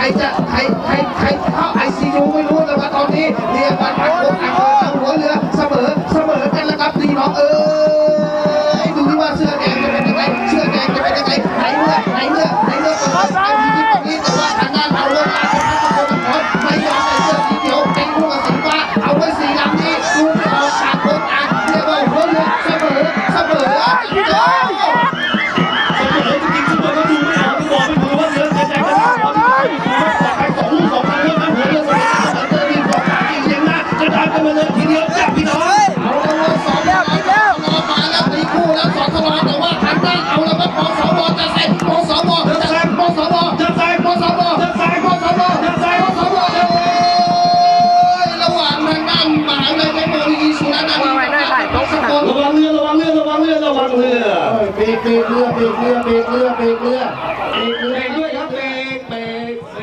ใครจะใครใครใครเข้าไอซียูไม่รู้แต่ว่าตอนนี้เรียกว่าทั้งคนอังเภองหัวเรือเสมอเสมอกันแล้วครับพี่น้องเอ้ดูที่ว่าเสื้อแดงจะเป็นยังไงเสื้อแดงจะเป็นยังไงไหนเมื่อไหนเมื่อไหนเมื่อเอาที่ที่แต่ว่าทางานเราเลิกการทำงานของคนลนไม่ยอมใส่เสื้อสีเขียวเป็นผู้กับสีฟ้าเอาไว้สีดำนี้กูไม่ออกขาดคนอังเรียกว่าหัวเรือเสมอเสมอ ¡Lo van a ver! ¡Lo van a ver! ¡Vamos a ver! ¡Vamos a ver!